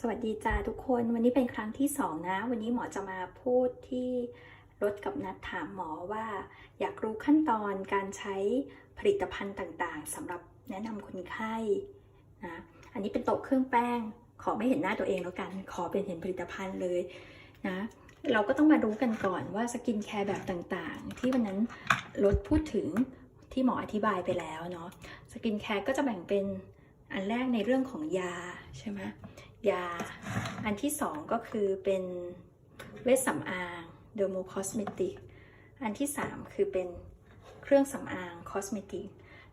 สวัสดีจ้าทุกคนวันนี้เป็นครั้งที่สองนะ วันนี้หมอจะมาพูดที่รถกับนัดถามหมอว่า อยากรู้ขั้นตอนการใช้ผลิตภัณฑ์ต่างๆสำหรับแนะนำคนไข้นะอันนี้เป็นโต๊ะเครื่องแป้ง ขอไม่เห็นหน้าตัวเองแล้วกัน ขอเป็นเห็นผลิตภัณฑ์เลยนะเราก็ต้องมารู้กันก่อนว่าสกินแคร์แบบต่างๆ ที่วันนั้นรถพูดถึงที่หมออธิบายไปแล้วเนาะสกินแคร์ก็จะแบ่งเป็นอันแรกในเรื่องของยาใช่ไหม ยา อันที่สองก็คือเป็นเวชสำอางเดอร์โมคอสเมติกอันที่สามคือเป็นเครื่องสำอางคอสเมติก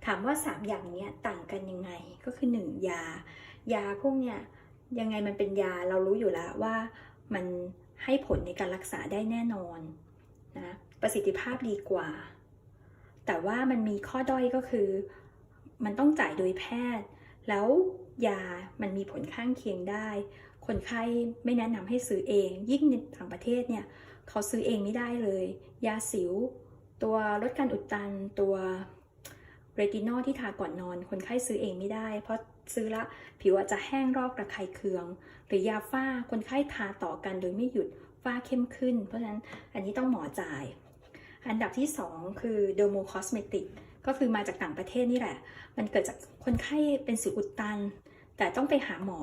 ถามว่าสามอย่างนี้ต่างกันยังไงก็คือหนึ่งยา ยาพวกเนี้ยยังไงมันเป็นยาเรารู้อยู่แล้วว่ามันให้ผลในการรักษาได้แน่นอนนะประสิทธิภาพดีกว่า แต่ว่ามันมีข้อด้อยก็คือ มันต้องจ่ายโดยแพทย์ แล้ว ยามันมีผลข้างเคียงได้ คนไข้ไม่แนะนำให้ซื้อเอง ยิ่งในต่างประเทศเนี่ยเขาซื้อเองไม่ได้เลย ยาสิว ตัวลดการอุดตันตัวเรตินอลที่ทาก่อนนอน คนไข้ซื้อเองไม่ได้ เพราะซื้อละผิวอาจจะแห้งรอกระคายเคือง หรือยาฝ้าคนไข้ทาต่อกันโดยไม่หยุดฝ้าเข้มขึ้น เพราะฉะนั้นอันนี้ต้องหมอจ่าย อันดับที่ 2 คือ Dermo Cosmetic ก็คือมาจากต่างประเทศนี่แหละ มันเกิดจากคนไข้เป็นสิวอุดตัน แต่ต้องไปหาหมอ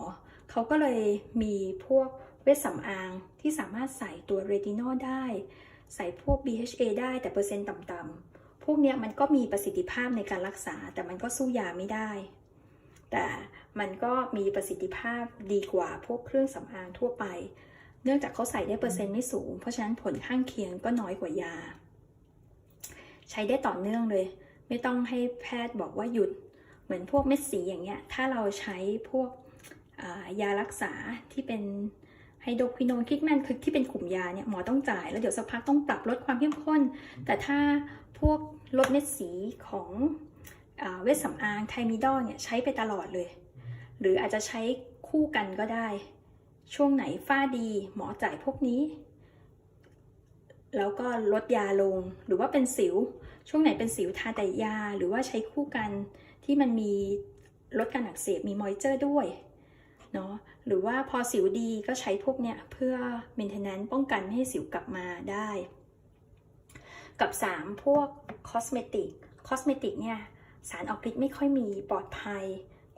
เขาก็เลยมีพวกเวชสำอางที่สามารถใส่ตัวเรตินอลได้ ใส่พวก BHA ได้แต่เปอร์เซ็นต์ต่ำๆ พวกเนี้ยมันก็มีประสิทธิภาพในการรักษา แต่มันก็สู้ยาไม่ได้ แต่มันก็มีประสิทธิภาพดีกว่าพวกเครื่องสำอางทั่วไป เนื่องจากเขาใส่ได้เปอร์เซ็นต์ไม่สูง เพราะฉะนั้นผลข้างเคียงก็น้อยกว่ายา ใช้ได้ต่อเนื่องเลย ไม่ต้องให้แพทย์บอกว่าหยุด เหมือนพวกเม็ดสีอย่างเงี้ย ถ้าเราใช้พวกยารักษาที่เป็นไฮโดรควินอนคิกแมนคือที่เป็นกลุ่มยาเนี่ยหมอต้องจ่ายแล้วเดี๋ยวสักพักต้องปรับลดความเข้มข้น แต่ถ้าพวกลดเม็ดสีของอเวชสำอางไทมิดอลเนี่ยใช้ไปตลอดเลย หรืออาจจะใช้คู่กันก็ได้ ช่วงไหนฝ้าดีหมอจ่ายพวกนี้ แล้วก็ลดยาลงหรือว่าเป็นสิว ช่วงไหนเป็นสิวทาแต่ยาหรือว่าใช้คู่กัน ที่มันมีลดการอักเสบมีมอยเจอร์ด้วยเนาะหรือว่าพอสิวดีก็ใช้พวกเนี้ยเพื่อ maintenance ป้องกันไม่ให้สิวกลับมาได้ กับ 3 พวกคอสเมติกคอสเมติกเนี่ยสารออกฤทธิ์ไม่ค่อยมีปลอดภัย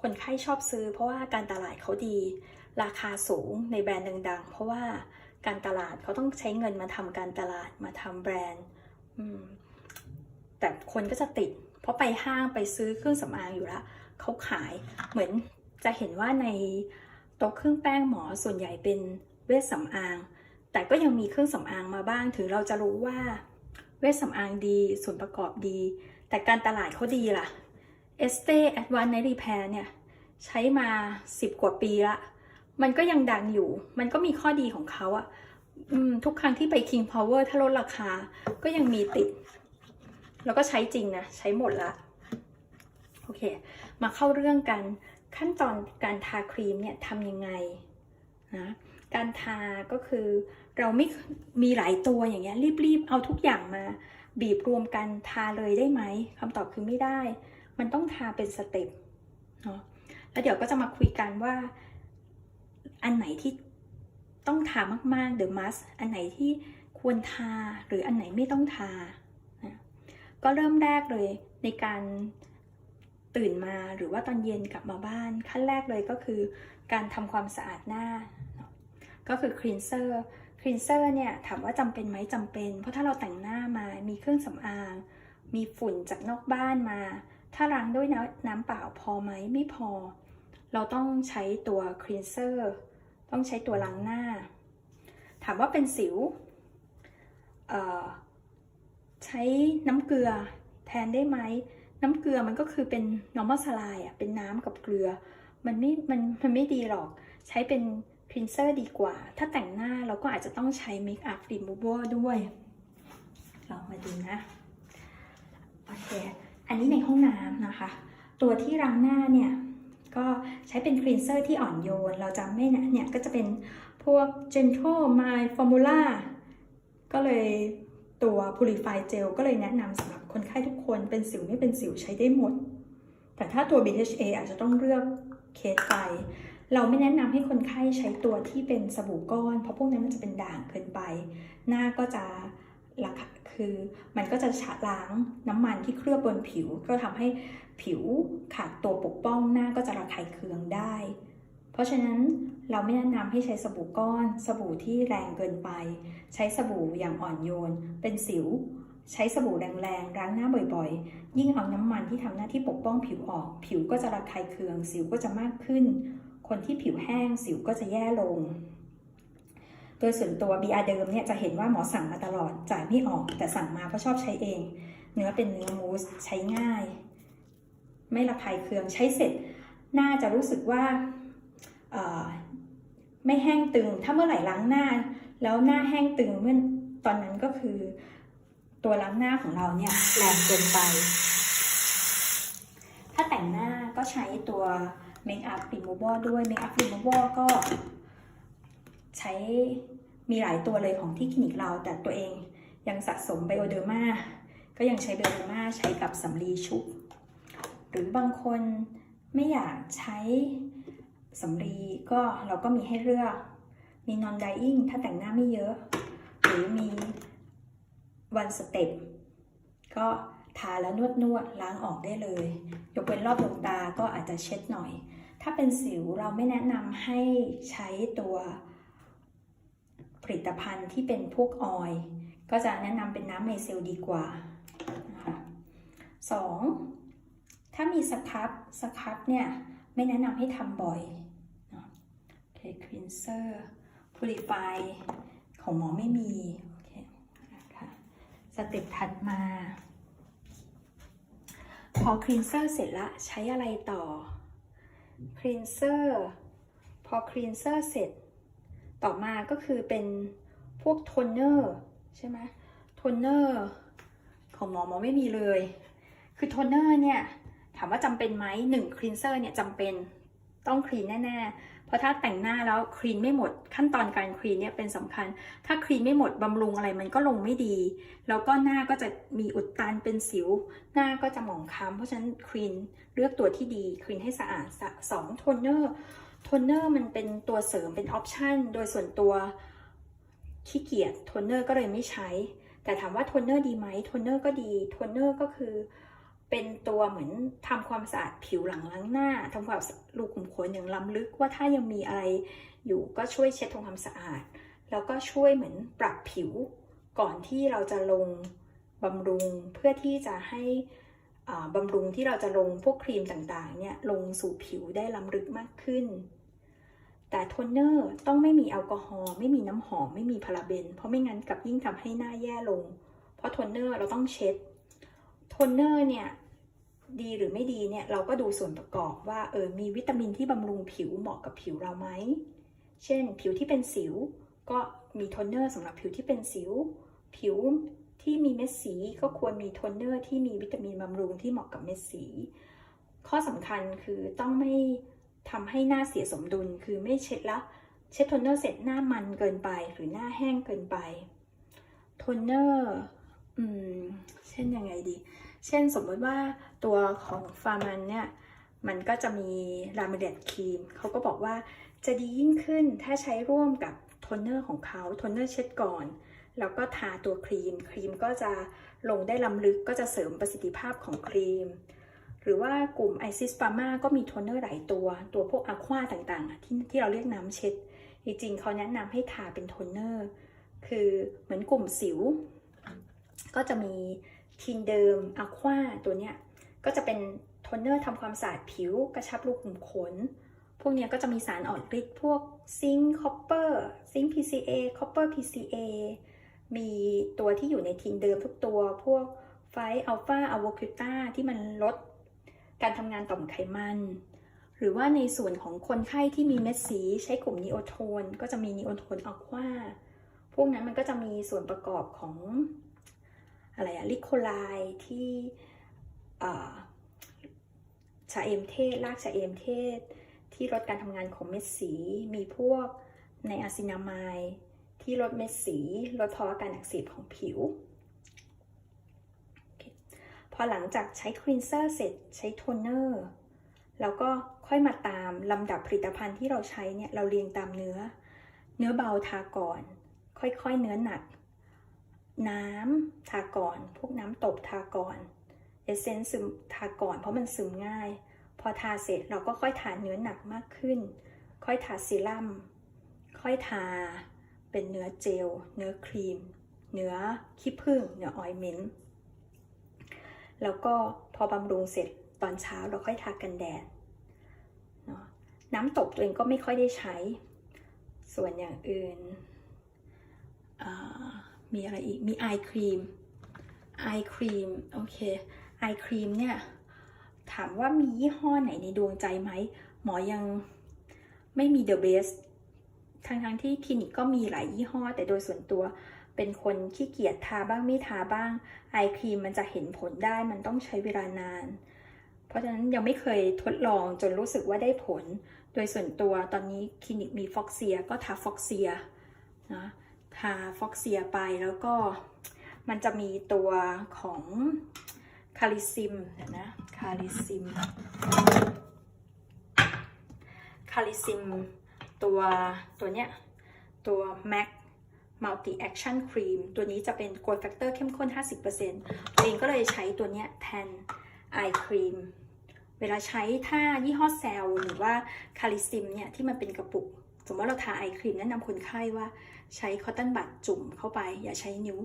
คนไข้ชอบซื้อ เพราะว่าการตลาดเขาดี ราคาสูงในแบรนด์ดัง ๆ เพราะว่าการตลาดเขาต้องใช้เงินมาทำการตลาดมาทำแบรนด์แต่คนก็จะติด เพราะไปห้างไปซื้อเครื่องสำอางอยู่ล้วเขาขายเหมือนจะเห็นว่าในโต๊ะเครื่องแป้งหมอส่วนใหญ่เป็นเวชสำอาง แต่ก็ยังมีเครื่องสำอางมาบ้าง ถึงเราจะรู้ว่าเวชสำอางดีส่วนประกอบดี แต่การตลาดเขาดีล่ะ Estee Advanced Night Repair เนี่ยใช้มา 10 กว่าปีละ มันก็ยังดังอยู่ มันก็มีข้อดีของเขาอะทุกครั้งที่ไป King Power ถ้าลดราคา ก็ยังมีติด แล้วก็ใช้จริงนะ ใช้หมดละโอเค มาเข้าเรื่องกันขั้นตอนการทาครีมเนี่ยทำยังไงนะการทาก็คือเราไม่มีหลายตัวอย่างเงี้ยรีบๆ เอาทุกอย่างมา บีบรวมกันทาเลยได้ไหมคำตอบคือไม่ได้ มันต้องทาเป็นสเต็ปเนาะแล้วเดี๋ยวก็จะมาคุยกันว่าอันไหนที่ต้องทามากๆ the must อันไหนที่ควรทาหรืออันไหนไม่ต้องทา ก็เริ่มแรกเลยในการตื่นมาหรือว่าตอนเย็นกลับมาบ้าน ขั้นแรกเลยก็คือการทำความสะอาดหน้า ก็คือ cleanser cleanser เนี่ยถามว่าจำเป็นไหมจำเป็น เพราะถ้าเราแต่งหน้ามามีเครื่องสำอาง มีฝุ่นจากนอกบ้านมา ถ้าล้างด้วยน้ำน้ำเปล่าพอไหมไม่พอ เราต้องใช้ตัว cleanser ต้องใช้ตัวล้างหน้า ถามว่าเป็นสิว ใช้น้ำเกลือแทนได้ไหม น้ำเกลือมันก็คือเป็น normal saline อะเป็นน้ำกับเกลือ มันไม่ มัน มันไม่ดีหรอก ใช้เป็น cleanser ดีกว่า ถ้าแต่งหน้าเราก็อาจจะต้องใช้ make up remover ด้วยลองมาดูนะ โอเค อันนี้ในห้องน้ำนะคะ ตัวที่ล้างหน้าเนี่ย ก็ใช้เป็น cleanser ที่อ่อนโยน เราจะไม่นะเนี่ย ก็จะเป็นพวก gentle my formula ก็เลย ตัว purify gel ก็เลยแนะนำสำหรับคนไข้ทุกคนเป็นสิวไม่เป็นสิวใช้ได้หมด แต่ถ้าตัว BHA อาจจะต้องเลือกเคสไป เราไม่แนะนำให้คนไข้ใช้ตัวที่เป็นสบู่ก้อน เพราะพวกนั้นมันจะเป็นด่างเกินไป หน้าก็จะราคาคือมันก็จะชะล้างน้ำมันที่เคลือบบนผิว ก็ทำให้ผิวขาดตัวปกป้องหน้าก็จะระคายเคืองได้ เพราะฉะนั้นเราไม่แนะนำให้ใช้สบู่ก้อน สบู่ที่แรงเกินไป ใช้สบู่อย่างอ่อนโยน เป็นสิว ใช้สบู่แรงๆล้างหน้าบ่อยๆ ยิ่งเอาน้ำมันที่ทำหน้าที่ปกป้องผิวออก ผิวก็จะระคายเคือง สิวก็จะมากขึ้น คนที่ผิวแห้งสิวก็จะแย่ลง โดยส่วนตัว BR เดิมเนี่ยจะเห็นว่าหมอสั่งมาตลอดจ่ายไม่ออก แต่สั่งมาเพราะชอบใช้เอง เนื้อเป็นเนื้อมูสใช้ง่าย ไม่ระคายเคืองใช้เสร็จ หน้าจะรู้สึกว่า ไม่แห้งตึง ถ้าเมื่อไหร่ล้างหน้า แล้วหน้าแห้งตึงเมื่อตอนนั้นก็คือตัวล้างหน้าของเราเนี่ยแรงเกินไป ถ้าแต่งหน้าก็ใช้ตัวเมคอัพรีมูเวอร์ด้วยเมคอัพรีมูเวอร์ก็ใช้มีหลายตัวเลยของที่คลินิกเรา แต่ตัวเองยังสะสมไบโอเดอร์มาก็ยังใช้ไบโอเดอร์มาใช้กับสำลีชุบ หรือบางคนไม่อยากใช้ สำลีก็เราก็มีให้เลือก มี non dyeing ถ้าแต่งหน้าไม่เยอะ หรือมี one step ก็ทาแล้วนวดนวดล้างออกได้เลย ยกเว้นรอบดวงตาก็อาจจะเช็ดหน่อย ถ้าเป็นสิวเราไม่แนะนำให้ใช้ตัวผลิตภัณฑ์ที่เป็นพวกออยก็จะแนะนำเป็นน้ำเมเซลดีกว่านะคะสองถ้ามีสครับสครับเนี่ย ไม่แนะนำให้ทำบ่อย โอเคคลีนเซอร์พูลิฟายของหมอไม่มีโอเคนะคะสเต็ปถัดมา พอคลีนเซอร์เสร็จละใช้อะไรต่อคลีนเซอร์พอคลีนเซอร์เสร็จ ต่อมาก็คือเป็นพวกโทนเนอร์ใช่ไหมโทนเนอร์ของหมอหมอไม่มีเลย คือโทนเนอร์เนี่ย ถามว่าจำเป็นไหมหนึ่งคลีนเซอร์เนี่ยจำเป็นต้องคลีนแน่ๆเราะถ้าแต่งหน้าแล้วคลีนไม่หมดขั้นตอนการคลีนเนี่ยเป็นสำคัญ ถ้าคลีนไม่หมดบำรุงอะไรมันก็ลงไม่ดี แล้วก็หน้าก็จะมีอุดตันเป็นสิว หน้าก็จะหมองคล้ำเพราะฉะนั้นคลีนเลือกตัวที่ดีคลีนให้สะอาดสองโทนเนอร์โทนเนอร์มันเป็นตัวเสริมเป็นออปชันโดยส่วนตัวขี้เกียจโทนเนอร์ก็เลยไม่ใช้ แต่ถามว่าโทนเนอร์ดีไหมโทนเนอร์ก็ดีโทนเนอร์ก็คือ เป็นตัวเหมือนทำความสะอาดผิวหลังล้างหน้าทำความสะอาดรูขุมขนอย่างล้ำลึกว่าถ้ายังมีอะไรอยู่ก็ช่วยเช็ดทำความสะอาด แล้วก็ช่วยเหมือนปรับผิวก่อนที่เราจะลงบำรุงเพื่อที่จะให้อ่าบำรุงที่เราจะลงพวกครีมต่างๆเนี่ยลงสู่ผิวได้ล้ำลึกมากขึ้น แต่โทนเนอร์ต้องไม่มีแอลกอฮอล์ไม่มีน้ำหอมไม่มีพาราเบน เพราะไม่งั้นกับยิ่งทำให้หน้าแย่ลง เพราะโทนเนอร์เราต้องเช็ดโทนเนอร์เนี่ย ดีหรือไม่ดีเนี่ยเราก็ดูส่วนประกอบว่าเออมีวิตามินที่บำรุงผิวเหมาะกับผิวเราไหม เช่น ผิวที่เป็นสิว ก็มีโทนเนอร์สำหรับผิวที่เป็นสิว ผิวที่มีเม็ดสีก็ควรมีโทนเนอร์ที่มีวิตามินบำรุงที่เหมาะกับเม็ดสี ข้อสำคัญคือต้องไม่ทำให้หน้าเสียสมดุลคือไม่เช็ดแล้วเช็ดโทนเนอร์เสร็จหน้ามันเกินไปหรือหน้าแห้งเกินไปโทนเนอร์อืมเช่นยังไงดี เช่นสมมติว่าตัวของฟาร์มันเนี่ย มันก็จะมีลาเมเดตครีมเขาก็บอกว่าจะดียิ่งขึ้นถ้าใช้ร่วมกับโทนเนอร์ของเขาโทนเนอร์เช็ดก่อน แล้วก็ทาตัวครีม ครีมก็จะลงได้ล้ำลึกก็จะเสริมประสิทธิภาพของครีม หรือว่ากลุ่มไอซิสปามาก็มีโทนเนอร์หลายตัว ตัวพวกอะควาต่างๆ ที่ที่เราเรียกน้ำเช็ด จริงๆเขาแนะนำให้ทาเป็นโทนเนอร์ คือเหมือนกลุ่มสิว ก็จะมี ทีนเดิมอะควาตัวเนี้ยก็จะเป็นโทนเนอร์ทำความสะอาดผิวกระชับรูขุมขน พวกเนี้ยก็จะมีสารอ่อนฤทธิ์พวกซิงค์คอปเปอร์ซิงค์ PCA คอปเปอร์ PCA มีตัวที่อยู่ในทีนเดิมทุกตัว พวกไฟอัลฟาอะโวคิต้าที่มันลด การทำงานต่อมไขมัน หรือว่าในส่วนของคนไข้ที่มีเม็ดสีใช้กลุ่มนีโอโทน ก็จะมีนีโอโทนอะควาพวกนั้นมันก็จะมีส่วนประกอบของ อะไรอะลิโคไลที่ชาเอมเทศรากชาเอมเทศ ที่ลดการทำงานของเม็ดสี มีพวกในอะซินามายที่ลดเม็ดสี ลดภาวะการอักเสบของผิว พอหลังจากใช้คลีนเซอร์เสร็จใช้โทนเนอร์แล้วก็ค่อยมาตามลำดับผลิตภัณฑ์ที่เราใช้เนี่ย เราเรียงตามเนื้อ เนื้อเบาทาก่อน ค่อยๆเนื้อหนัก น้ำทาก่อน พวกน้ำตบทาก่อนเอเซนส์ซึมทาก่อนเพราะมันซึมง่าย พอทาเสร็จเราก็ค่อยทาเนื้อหนักมากขึ้น ค่อยทาซีรั่มค่อยทาเป็นเนื้อเจล เนื้อครีม เนื้อขี้ผึ้งเนื้อออยเมนต์แล้วก็พอบำรุงเสร็จตอนเช้าเราค่อยทากันแดดเนาะน้ำตบตัวเองก็ไม่ค่อยได้ใช้ ส่วนอย่างอื่นอ่า มีอะไรอีก มีไอครีม ไอครีม โอเค ไอครีมเนี่ย ถามว่ามียี่ห้อไหนในดวงใจไหม หมอยังไม่มี the best ทั้งทั้งที่คลินิกก็มีหลายยี่ห้อ แต่โดยส่วนตัวเป็นคนขี้เกียจทาบ้างไม่ทาบ้าง ไอครีมมันจะเห็นผลได้ มันต้องใช้เวลานาน เพราะฉะนั้นยังไม่เคยทดลองจนรู้สึกว่าได้ผล โดยส่วนตัวตอนนี้คลินิกมีฟ็อกเซียก็ทาฟ็อกเซียนะ ทาฟ็อกเซียไปแล้วก็มันจะมีตัวของคาลิซิมนะคาลิซิมคาลิซิมตัวตัวเนี้ยตัว MAC Multi Action Cream ตัวนี้จะเป็น Growth Factor เข้มข้น 50%ตัวเองก็เลยใช้ตัวเนี้ยแทน Eye Cream เวลาใช้ถ้ายี่ห้อแซลหรือว่าคาลิซิมเนี่ยที่มันเป็นกระปุก สมมติว่าเราทาไอครีมแนะนำคนไข้ว่า ใช้คอตตอนบัดจุ่มเข้าไป อย่าใช้นิ้ว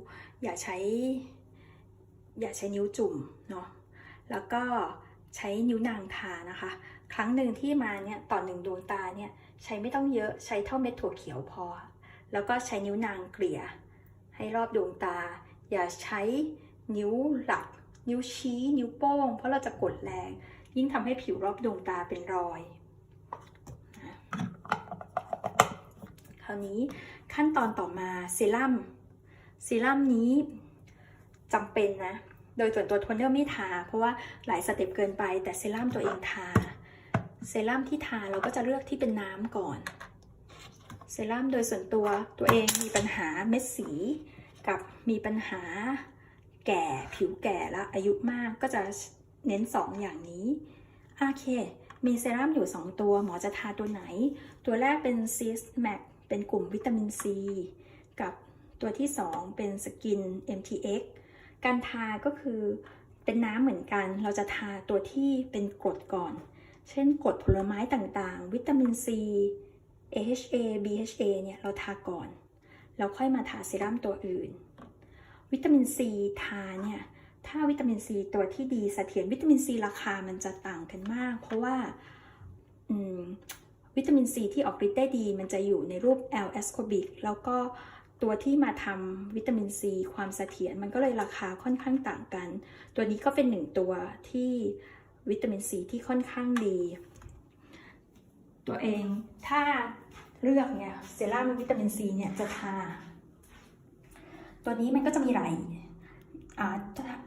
อย่าใช้ อย่าใช้นิ้วจุ่มเนาะแล้วก็ใช้นิ้วนางทานะคะ ครั้งหนึ่งที่มาเนี่ยต่อหนึ่งดวงตาเนี่ยใช้ไม่ต้องเยอะใช้เท่าเม็ดถั่วเขียวพอ แล้วก็ใช้นิ้วนางเกลี่ย ให้รอบดวงตา อย่าใช้นิ้วหลัก นิ้วชี้นิ้วโป้ง เพราะเราจะกดแรง ยิ่งทำให้ผิวรอบดวงตาเป็นรอย คราวนี้ ขั้นตอนต่อมาเซรั่มเซรั่มนี้จำเป็นนะ โดยส่วนตัวโทนเนอร์ไม่ทา เพราะว่าหลายสเต็ปเกินไป แต่เซรั่มตัวเองทา เซรั่มที่ทาเราก็จะเลือกที่เป็นน้ำก่อน เซรั่มโดยส่วนตัวตัวเองมีปัญหาเม็ดสี กับมีปัญหาแก่ผิวแก่แล้วอายุมากก็จะเน้น 2ออย่างนี้ โอเค มีเซรั่มอยู่ 2 ตัวหมอจะทาตัวไหน ตัวแรกเป็น c i s m a c เป็นกลุ่มวิตามินซี กับตัวที่ 2 เป็นสกิน MTX การทาก็คือเป็นน้ำเหมือนกัน เราจะทาตัวที่เป็นกรดก่อน เช่นกรดผลไม้ต่างๆ วิตามินซี AHA BHA เนี่ยเราทาก่อน แล้วค่อยมาทาเซรั่มตัวอื่น วิตามินซีทาเนี่ยถ้าวิตามินซีตัวที่ดีสเสถียรวิตามินซีราคามันจะต่างกันมาก เพราะว่า วิตามินซีที่ออกฤทธิ์ได้ดี มันจะอยู่ในรูป L ascorbic แล้วก็ตัวที่มาทำวิตามินซีความเสถียรมันก็เลยราคาค่อนข้างต่างกัน ตัวนี้ก็เป็นหนึ่งตัวที่วิตามินซีที่ค่อนข้างดี ตัวเองถ้าเลือกเนี่ยเซรั่มวิตามินซีเนี่ยจะทา ตัวนี้มันก็จะมีหลาย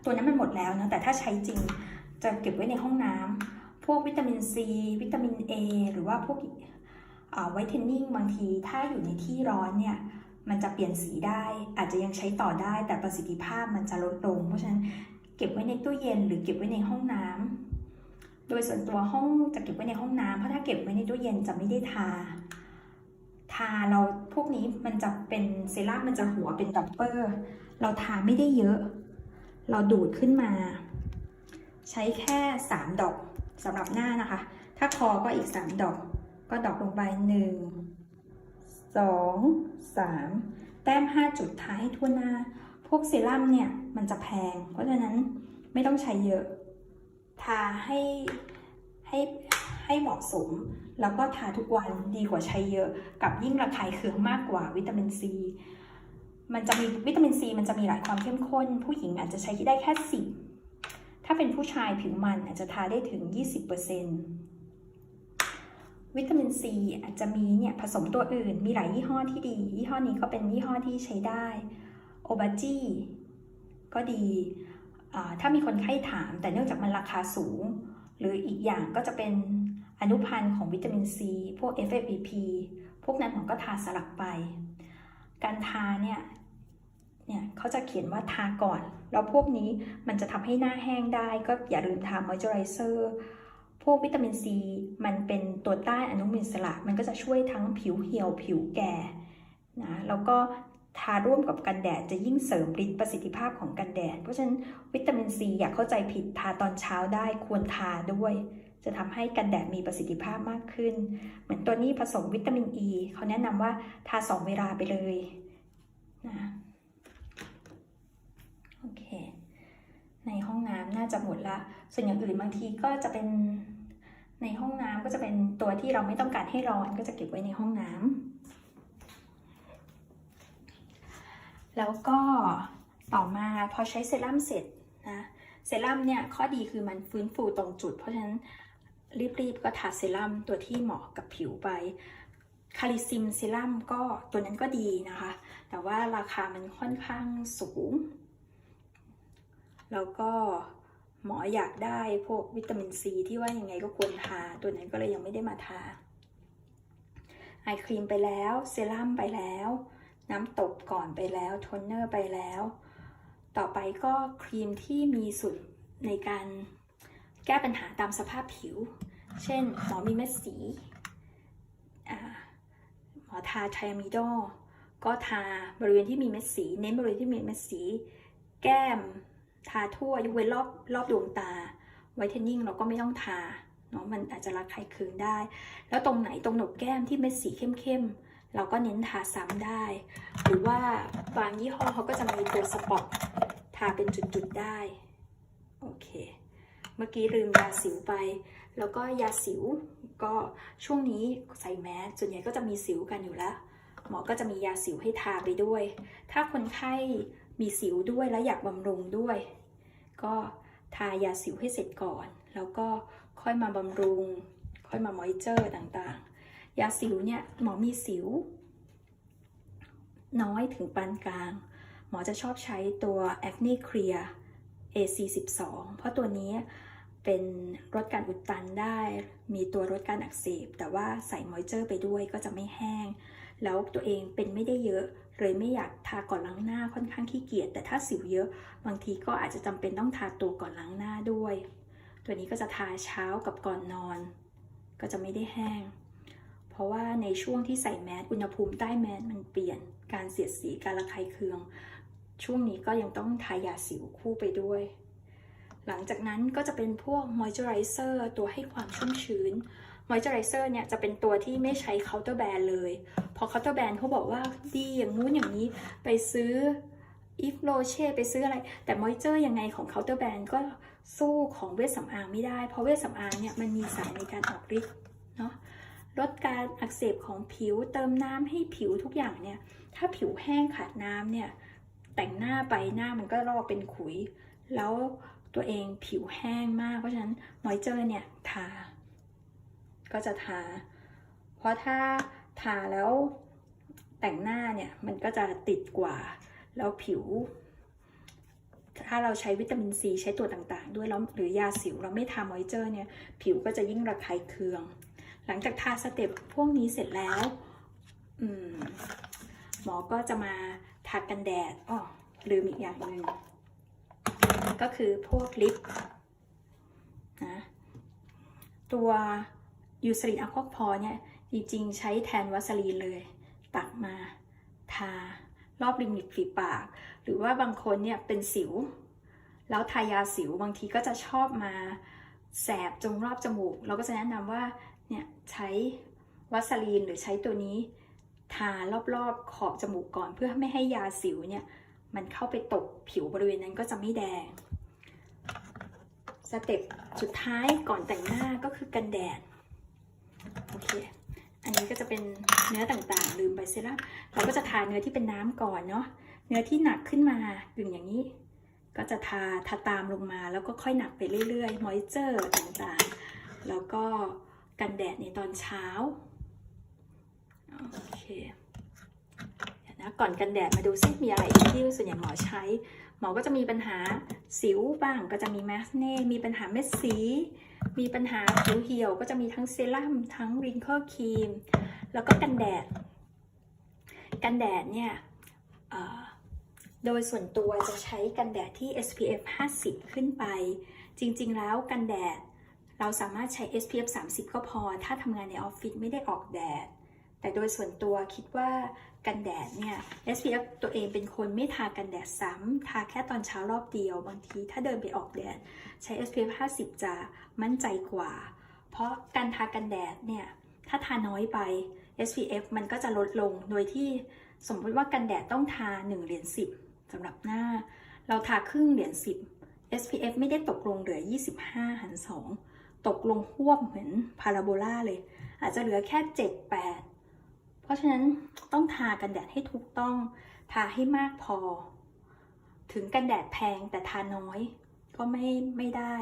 ตัวนั้นมันหมดแล้วนะแต่ถ้าใช้จริงจะเก็บไว้ในห้องน้ำ วกวิตามินซีวิตามิน A หรือว่าพวกไวท์เทนนิ่งบางที ถ้าอยู่ในที่ร้อนเนี่ยมันจะเปลี่ยนสีได้ อาจจะยังใช้ต่อได้ แต่ประสิทธิภาพมันจะลดลง เพราะฉะนั้นเก็บไว้ในตู้เย็นหรือเก็บไว้ในห้องน้ำโดยส่วนตัวห้องจะเก็บไว้ในห้องน้ำเพราะถ้าเก็บไว้ในตู้เย็นจะไม่ได้ทา ทาเราพวกนี้มันจะเป็นเซรั่มมันจะหัวเป็นดับเปอร์ เราทาไม่ได้เยอะ เราดูดขึ้นมา ใช้แค่ 3 ดอก สำหรับหน้านะคะ ถ้าคอก็อีก 3 ดอก ก็ดอกลงไป 1 2 3 แต้ม 5 จุดท้ายทั่วหน้า พวกเซรั่มเนี่ย มันจะแพง เพราะฉะนั้นไม่ต้องใช้เยอะ ทาให้ให้ให้เหมาะสม แล้วก็ทาทุกวันดีกว่าใช้เยอะ กับยิ่งระคายเคืองมากกว่าวิตามินซีมันจะมีวิตามินซีมันจะมีหลายความเข้มข้น ผู้หญิงอาจจะใช้ได้แค่สิบ ถ้าเป็นผู้ชายผิวมันอาจจะทาได้ถึง 20%วิตามินซีอาจจะมีเนี่ยผสมตัวอื่น มีหลายยี่ห้อที่ดี ยี่ห้อนี้ก็เป็นยี่ห้อที่ใช้ได้ โอบาจีก็ดี ถ้ามีคนไข้ถาม แต่เนื่องจากมันราคาสูง หรืออีกอย่างก็จะเป็นอนุพันธ์ของวิตามินซี พวก FFP พวกนั้นผมก็ทาสลับไป การทาเนี่ย เนี่ยเขาจะเขียนว่าทาก่อน แล้วพวกนี้มันจะทำให้หน้าแห้งได้ ก็อย่าลืมทามอยเจอไรเซอร์พวกวิตามินซีมันเป็นตัวต้านอนุมูลอิสระ มันก็จะช่วยทั้งผิวเหี่ยวผิวแก่นะแล้วก็ทาร่วมกับกันแดดจะยิ่งเสริมฤทธิ์ประสิทธิภาพของกันแดด เพราะฉะนั้นวิตามินซีอย่าเข้าใจผิดทาตอนเช้าได้ควรทาด้วย จะทำให้กันแดดมีประสิทธิภาพมากขึ้น เหมือนตัวนี้ผสมวิตามินอ e, ีเขาแนะนำว่าทาสองเวลาไปเลยนะ โอเค ในห้องน้ำน่าจะหมดละ ส่วนอย่างอื่นบางทีก็จะเป็นในห้องน้ำก็จะเป็นตัวที่เราไม่ต้องการให้ร้อนก็จะเก็บไว้ในห้องน้ำแล้วก็ต่อมาพอใช้เซรั่มเสร็จนะเซรั่มเนี่ยข้อดีคือมันฟื้นฟูตรงจุด เพราะฉะนั้นรีบๆก็ทาเซรั่มตัวที่เหมาะกับผิวไปคาลิซิมเซรั่มก็ตัวนั้นก็ดีนะคะ แต่ว่าราคามันค่อนข้างสูง แล้วก็หมออยากได้พวกวิตามินซีที่ว่ายังไงก็ควรทา ตัวนั้นก็เลยยังไม่ได้มาทาไอครีมไปแล้ว เซรั่มไปแล้ว น้ำตบก่อนไปแล้วโทนเนอร์ไปแล้ว ต่อไปก็ครีมที่มีส่วนในการแก้ปัญหาตามสภาพผิว เช่นหมอมีเม็ดสีหมอทาไทมิโดก็ทาบริเวณที่มีเม็ดสี เน้นบริเวณที่มีเม็ดสี แก้ม ทาทั่วยกเว้นรอบรอบดวงตาไวท์เทนนิ่งเราก็ไม่ต้องทาเนาะมันอาจจะระคายเคืองได้ แล้วตรงไหนตรงหนกแก้มที่เม็ดสีเข้มๆเราก็เน้นทาซ้ำได้ หรือว่าบางยี่ห้อเขาก็จะมีตัวสปอตทาเป็นจุดๆได้โอเค เมื่อกี้ลืมยาสิวไป แล้วก็ยาสิวก็ช่วงนี้ใส่แมสส่วนใหญ่ก็จะมีสิวกันอยู่แล้ว หมอก็จะมียาสิวให้ทาไปด้วย ถ้าคนไข้ มีสิวด้วยและอยากบำรุงด้วย ก็ทายาสิวให้เสร็จก่อน แล้วก็ค่อยมาบำรุง ค่อยมามอยเจอร์ต่างๆ ยาสิวเนี่ยหมอมีสิว น้อยถึงปานกลาง หมอจะชอบใช้ตัว Acne Clear AC12 เพราะตัวนี้เป็นลดการอุดตันได้ มีตัวลดการอักเสบ แต่ว่าใส่มอยเจอร์ไปด้วยก็จะไม่แห้ง แล้วตัวเองเป็นไม่ได้เยอะ เลยไม่อยากทาก่อนล้างหน้าค่อนข้างขี้เกียจแต่ถ้าสิวเยอะ บางทีก็อาจจะจำเป็นต้องทาตัวก่อนล้างหน้าด้วย ตัวนี้ก็จะทาเช้ากับก่อนนอน ก็จะไม่ได้แห้ง เพราะว่าในช่วงที่ใส่แมสอุณหภูมิใต้แมสมันเปลี่ยน การเสียดสีการระคายเคือง ช่วงนี้ก็ยังต้องทายาสิวคู่ไปด้วย หลังจากนั้นก็จะเป็นพวกมอยเจอไรเซอร์ตัวให้ความชุ่มชื้นมอยเจอไรเซอร์เนี่ยจะเป็นตัวที่ไม่ใช้เคาน์เตอร์แบรนด์เลย อเคาน์เตอร์แบรนด์เขาบอกว่าดีอย่างนู้นอย่างนี้ไปซื้ออีฟโรเช่ไปซื้ออะไร แต่มอยเจอร์ยังไงของเคาน์เตอร์แบรนด์ก็สู้ของเวชสำอางไม่ได้ เพราะเวชสำอางเนี่ยมันมีสารในการออกฤทธิ์เนาะลดการอักเสบของผิวเติมน้ำให้ผิวทุกอย่างเนี่ย ถ้าผิวแห้งขาดน้ำเนี่ย แต่งหน้าไปหน้ามันก็ลอกเป็นขุย แล้วตัวเองผิวแห้งมาก เพราะฉะนั้นมอยเจอร์เนี่ยทา ก็จะทา เพราะถ้า ทาแล้วแต่งหน้าเนี่ยมันก็จะติดกว่า แล้วผิว ถ้าเราใช้วิตามินซีใช้ตัวต่างๆ ด้วยแล้วหรือยาสิวเราไม่ทามอยเจอร์เนี่ย ผิวก็จะยิ่งระคายเคือง หลังจากทาสเต็ปพวกนี้เสร็จแล้วมหมอก็จะมาทากันแดดอ๋อลืมอีกอย่างหนึ่งก็คือพวกลิปนะตัวยูสรินอะควาพอเนี่ย จริงๆ ใช้แทนวัสลีนเลย ตักมาทารอบริมฝีปาก หรือว่าบางคนเนี่ยเป็นสิว แล้วทายาสิวบางทีก็จะชอบมาแสบตรงรอบจมูก เราก็จะแนะนำว่าเนี่ยใช้วัสลีนหรือใช้ตัวนี้ ทารอบๆขอบจมูกก่อน เพื่อไม่ให้ยาสิวเนี่ยมันเข้าไปตกผิวบริเวณนั้นก็จะไม่แดง สเต็ปสุดท้ายก่อนแต่งหน้าก็คือกันแดด โอเค อันนี้ก็จะเป็นเนื้อต่างๆ ลืมไปเสียแล้วเราก็จะทาเนื้อที่เป็นน้ำก่อนเนาะเนื้อที่หนักขึ้นมาดึงอย่างนี้ ก็จะทาทาตามลงมาแล้วก็ค่อยหนักไปเรื่อยๆมอยเจอร์ต่างๆ แล้วก็กันแดดในตอนเช้าโอเคนะก่อนกันแดดมาดูซิมีอะไรที่ส่วนใหญ่หมอใช้ หมอก็จะมีปัญหาสิวบ้างก็จะมีแมสเน่ มีปัญหาเม็ดสี มีปัญหาผิวเหี่ยว ก็จะมีทั้งเซรั่มทั้งริงเคิลครีม แล้วก็กันแดด กันแดดเนี่ยโดยส่วนตัวจะใช้กันแดดที่ SPF 50 ขึ้นไป จริง ๆ แล้วกันแดดเราสามารถใช้ SPF 30 ก็พอ ถ้าทำงานในออฟฟิศไม่ได้ออกแดด แต่โดยส่วนตัวคิดว่ากันแดดเนี่ย SPF ตัวเองเป็นคนไม่ทากันแดดซ้ำ ทาแค่ตอนเช้ารอบเดียว บางทีถ้าเดินไปออกแดด ใช้ SPF 50 จะมั่นใจกว่า เพราะการทากันแดดเนี่ย ถ้าทาน้อยไป SPF มันก็จะลดลง โดยที่สมมติว่ากันแดดต้องทา 1 เหรียญ10สำหรับหน้า เราทาครึ่งเหรียญ10 SPF ไม่ได้ตกลงเหลือ 25 หัน 2 ตกลงหวบเหมือนพาราโบลาเลย อาจจะเหลือแค่ 7 8 ราะฉะนั้นต้องทากันแดดให้ถูกต้อง ทาให้มากพอ ถึงกันแดดแพงแต่ทาน้อย ก็ไม่ไม่ได้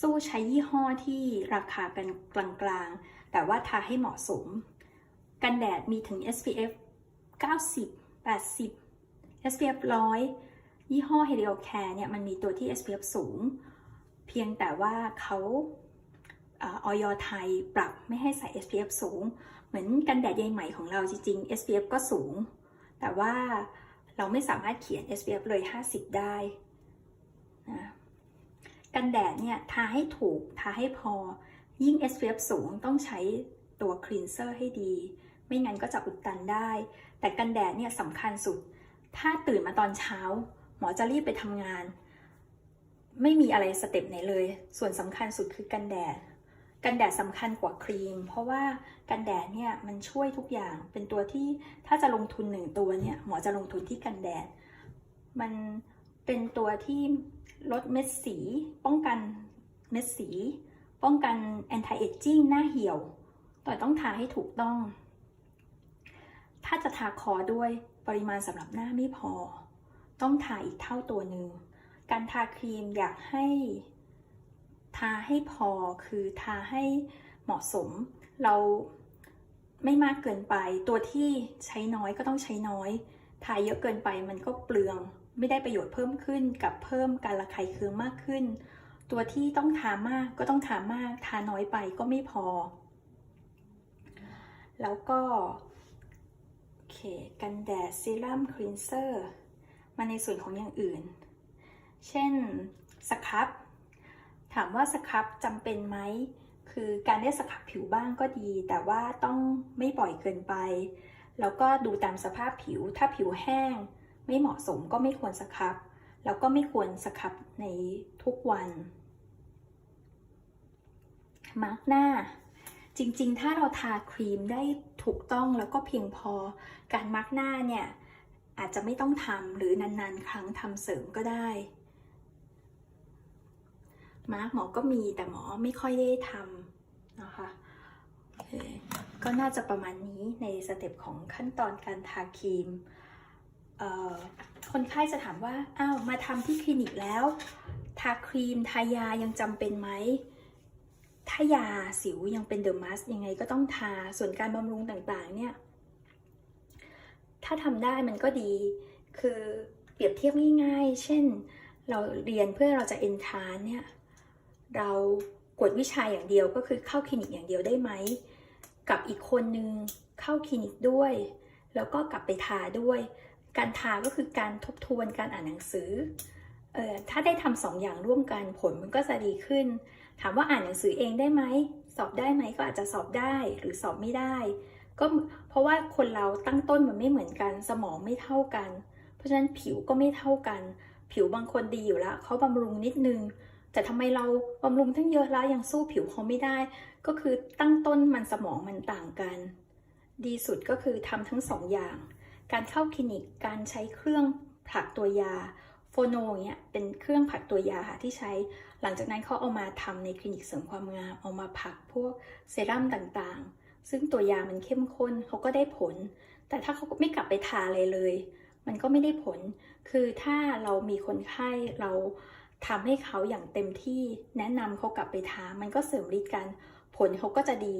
สู้ใช้ยี่ห้อที่ราคาเป็นกลางๆ แต่ว่าทาให้เหมาะสม กันแดดมีถึง SPF 90 80 SPF 100 ยี่ห้อ Helio Care เนี่ยมันมีตัวที่ SPF สูง เพียงแต่ว่าเขาออยไทยปรับไม่ให้ใส่ SPF สูง เหมือนกันแดดใยไหมของเราจริงๆ SPF ก็สูง แต่ว่าเราไม่สามารถเขียน SPF เลย 50 ได้นะกันแดดเนี่ยทาให้ถูกทาให้พอ ยิ่ง SPF สูงต้องใช้ตัวคลีนเซอร์ให้ดี ไม่งั้นก็จะอุดตันได้ แต่กันแดดเนี่ยสำคัญสุด ถ้าตื่นมาตอนเช้า หมอจะรีบไปทำงาน ไม่มีอะไรสเต็ปไหนเลย ส่วนสำคัญสุดคือกันแดด กันแดดสำคัญกว่าครีม เพราะว่ากันแดดเนี่ยมันช่วยทุกอย่างเป็นตัวที่ถ้าจะลงทุนหนึ่งตัวเนี่ยหมอจะลงทุนที่กันแดด มันเป็นตัวที่ลดเม็ดสี ป้องกันเม็ดสี ป้องกัน anti aging หน้าเหี่ยว ต่ต้องทาให้ถูกต้อง ถ้าจะทาคอด้วยปริมาณสำหรับหน้าไม่พอ ต้องทาอีกเท่าตัวหนึ่งการทาครีมอยากให้ ทาให้พอคือทาให้เหมาะสม เราไม่มากเกินไป ตัวที่ใช้น้อยก็ต้องใช้น้อย ทาเยอะเกินไปมันก็เปลือง ไม่ได้ประโยชน์เพิ่มขึ้นกับเพิ่มการระคายเคืองมากขึ้น ตัวที่ต้องทามากก็ต้องทามาก ทาน้อยไปก็ไม่พอ แล้วก็โอเคกันแดดซีรั่มคลีนเซอร์มาในส่วนของอย่างอื่น เช่นสครับ ถามว่าสครับจำเป็นไหม คือการได้สครับผิวบ้างก็ดี แต่ว่าต้องไม่บ่อยเกินไป แล้วก็ดูตามสภาพผิว ถ้าผิวแห้ง ไม่เหมาะสมก็ไม่ควรสครับ แล้วก็ไม่ควรสครับในทุกวัน มาร์กหน้า จริงๆ ถ้าเราทาครีมได้ถูกต้องแล้วก็เพียงพอ การมาร์กหน้าเนี่ยอาจจะไม่ต้องทำหรือนานๆ ครั้งทำเสริมก็ได้ มาร์กหมอก็มีแต่หมอไม่ค่อยได้ทำนะคะก็น่าจะประมาณนี้ในสเต็ปของขั้นตอนการทาครีม คนไข้จะถามว่า อ้าว มาทำที่คลินิกแล้ว ทาครีม ทายายังจำเป็นไหม ถ้ายาสิวยังเป็นเดอะมัสยังไงก็ต้องทา ส่วนการบำรุงต่างๆ เนี่ย ถ้าทำได้มันก็ดี คือเปรียบเทียบง่ายๆ เช่น เราเรียนเพื่อเราจะเอนทานเนี่ย เรากวดวิชาอย่างเดียวก็คือเข้าคลินิกอย่างเดียวได้ไหม กับอีกคนนึงเข้าคลินิกด้วย แล้วก็กลับไปทาด้วย การทาก็คือการทบทวนการอ่านหนังสือเอ่อถ้าได้ทำสองอย่างร่วมกันผลมันก็จะดีขึ้น ถามว่าอ่านหนังสือเองได้ไหม สอบได้ไหมก็อาจจะสอบได้หรือสอบไม่ได้ ก็เพราะว่าคนเราตั้งต้นมันไม่เหมือนกัน สมองไม่เท่ากัน เพราะฉะนั้นผิวก็ไม่เท่ากัน ผิวบางคนดีอยู่แล้วเขาบำรุงนิดนึง แต่ทำไมเราบำรุงทั้งเยอะแล้วยังสู้ผิวเขาไม่ได้ ก็คือตั้งต้นมันสมองมันต่างกัน ดีสุดก็คือทำทั้งสองอย่าง การเข้าคลินิกการใช้เครื่องผลักตัวยาโฟโนเนี่ยเป็นเครื่องผลักตัวยาค่ะที่ใช้ หลังจากนั้นเขาเอามาทำในคลินิกเสริมความงามเอามาผลักพวกเซรั่มต่างๆ ซึ่งตัวยามันเข้มข้นเขาก็ได้ผล แต่ถ้าเขาไม่กลับไปทาอะไรเลย มันก็ไม่ได้ผล คือถ้าเรามีคนไข้เรา ทำให้เขาอย่างเต็มที่แนะนำเขากลับไปทามันก็เสริมฤทธิ์กัน ผลเขาก็จะดี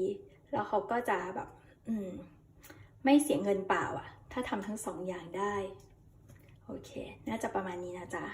แล้วเขาก็จะแบบ อืม ไม่เสียเงินเปล่าอะถ้าทำทั้งสองอย่างได้ โอเค น่าจะประมาณนี้นะจ๊ะ